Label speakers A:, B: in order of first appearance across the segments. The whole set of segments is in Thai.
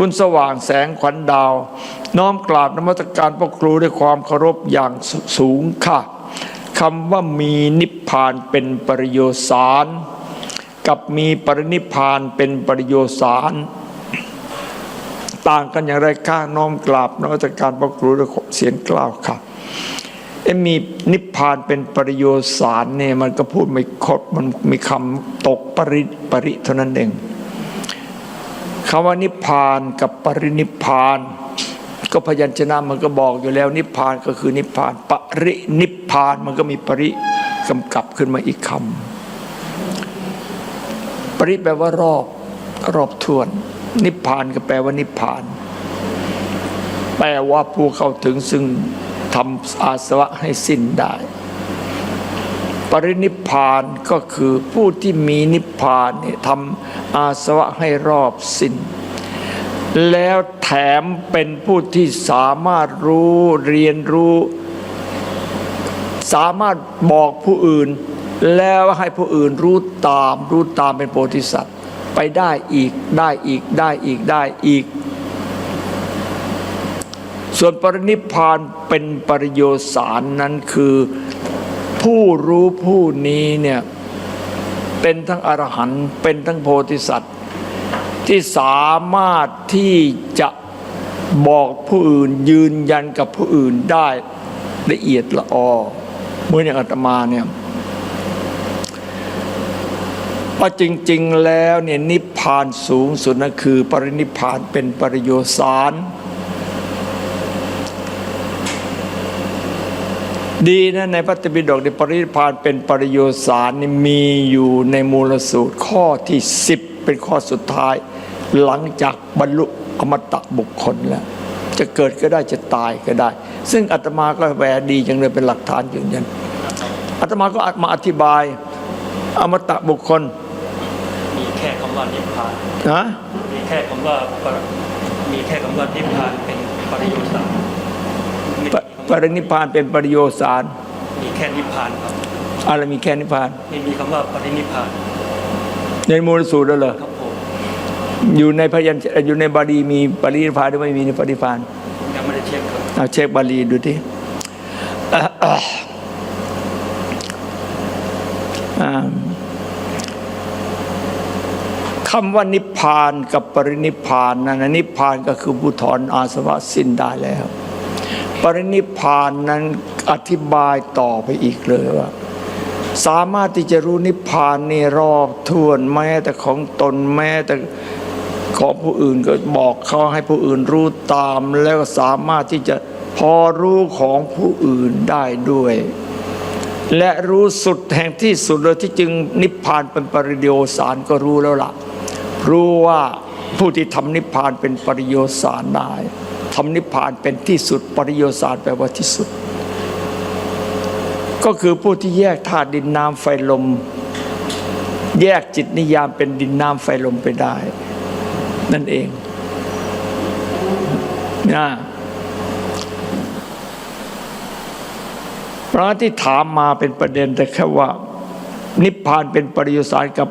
A: คุณสว่างแสงขวัญดาว น้อมกราบนมัสการพ่อครูด้วยความเคารพอย่างสูงค่ะคำว่ามีนิพพานเป็นปริโยสาร กับมีปรินิพพานเป็นปริโยสาร ต่างกันอย่างไรข้าน้อมกราบนวัตการพระครูด้วยเสียงกล่าวค่ะเอ้มีนิพพานเป็นปริโยสารเนี่ยมันก็พูดไม่ครบมันมีคำตกปริปริเท่านั้นเอง คำว่านิพพานกับปรินิพพาน ก็พยัญชนะมันก็บอกอยู่แล้ว นิพพานก็คือนิพพาน ปรินิพพานมันก็มีปริกำกับขึ้นมาอีกคำปริแปลว่ารอบรอบทวน นิพพานก็แปลว่านิพพาน แปลว่าผู้เข้าถึงซึ่งทำอาสวะให้สิ้นได้ ปรินิพานก็คือผู้ที่มีนิพานนี่ทำอาสวะให้รอบสิ้น แล้วแถมเป็นผู้ที่สามารถรู้เรียนรู้ สามารถบอกผู้อื่น แล้วให้ผู้อื่นรู้ตาม รู้ตามเป็นโพธิสัตว์ ไปได้อีกได้อีกได้อีกได้อีกส่วนปรินิพพานเป็นปริโยสารนั้นคือ ผู้รู้ผู้นี้เนี่ยเป็นทั้งอรหันต์เป็นทั้งโพธิสัตว์ ที่สามารถที่จะบอกผู้อื่นยืนยันกับผู้อื่นได้ละเอียดละออเมื่ออย่างอาตมาเนี่ยว่าจริง ๆ แล้วเนี่ยนิพพานสูงสุดนั่นคือ ปรินิพพานเป็นปริโยสาร ดีนะในพระตปิฎกในปรินิพพานเป็นปริโยสารนี่มีอยู่ในมูลสูตรข้อที่สิบเป็นข้อสุดท้าย หลังจากบรรลุอมตะบุคคลแล้ว จะเกิดก็ได้จะตายก็ได้ ซึ่งอาตมาก็แหวดีจังเลยเป็นหลักฐานยืนยันอาตมาก็มาอธิบายอมตะบุคคล
B: มีแค่คำว่านิพพาน
A: นะ
B: มีแค่คำว่าปรมีแค่คำว่านิพพานเป็นปริโยสาร ไม่
A: ป
B: มี
A: ปรินิพพานเป็นปริโยสาร
B: มีแค่นิพพานครับ
A: อะไรมีแค่นิพพาน
B: ไม่มีคำว่าปรินิพพาน
A: ในมูลสูตรแล้วเหรอ
B: ครับผม
A: อยู่ในพยัญชนะอยู่ในบาลีมีปรินิพพานหรือไม่มีปรินิพพาน
B: ยังไม่ได้เช็คครับ
A: เอาเช็คบาลีดูที่อะอะอ่าคำว่านิพพานกับปรินิพพานนั้นนะนิพพานก็คือผู้ถอนอาสวะสิ้นได้แล้ว ปรินิพานนั้นอธิบายต่อไปอีกเลยว่า สามารถที่จะรู้นิพพานนี่รอบทวนแม้แต่ของตนแม้แต่ของผู้อื่นก็บอกเขาให้ผู้อื่นรู้ตามแล้วสามารถที่จะพอรู้ของผู้อื่นได้ด้วย และรู้สุดแห่งที่สุดเลยที่จึงนิพพานเป็นปริโยสารก็รู้แล้วล่ะ รู้ว่าผู้ที่ทำนิพพานเป็นปริโยสารได้ ทำนิพพานเป็นที่สุด ปริโยสารแปลว่าที่สุด ก็คือผู้ที่แยกธาตุดินน้ำไฟลม แยกจิตนิยามเป็นดินน้ำไฟลมไปได้ นั่นเองนะพระที่ถามมาเป็นประเด็นแต่แค่ว่า นิพพานเป็นปริโยสารกับ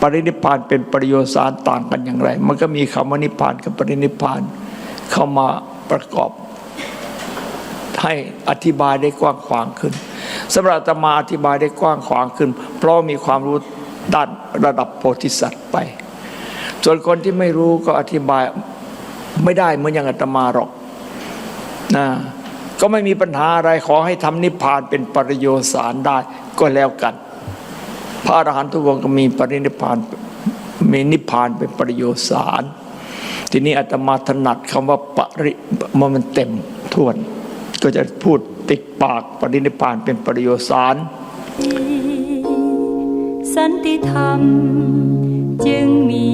A: ปรินิพพานเป็นปริโยสารต่างกันอย่างไร มันก็มีคำว่านิพพานกับปรินิพพาน เข้ามาประกอบให้อธิบายได้กว้างขวางขึ้นสำหรับตมาอธิบายได้กว้างขวางขึ้น เพราะมีความรู้ด้านระดับโพธิสัตว์ไป ส่วนคนที่ไม่รู้ก็อธิบายไม่ได้เหมือนอย่างอาตมาหรอกนะก็ไม่มีปัญหาอะไรขอให้ทำนิพพานเป็นปริโยสารได้ก็แล้วกัน พระอรหันตุวงศ์ก็มีปรินิพพานมีนิพพานเป็นปริโยสาร ทีนี้อาตมาถนัดคำว่าปริมันเต็มท่วน ก็จะพูดติดปากปรินิพานเป็นปริโยสาร
C: สันติธรรม จึงมี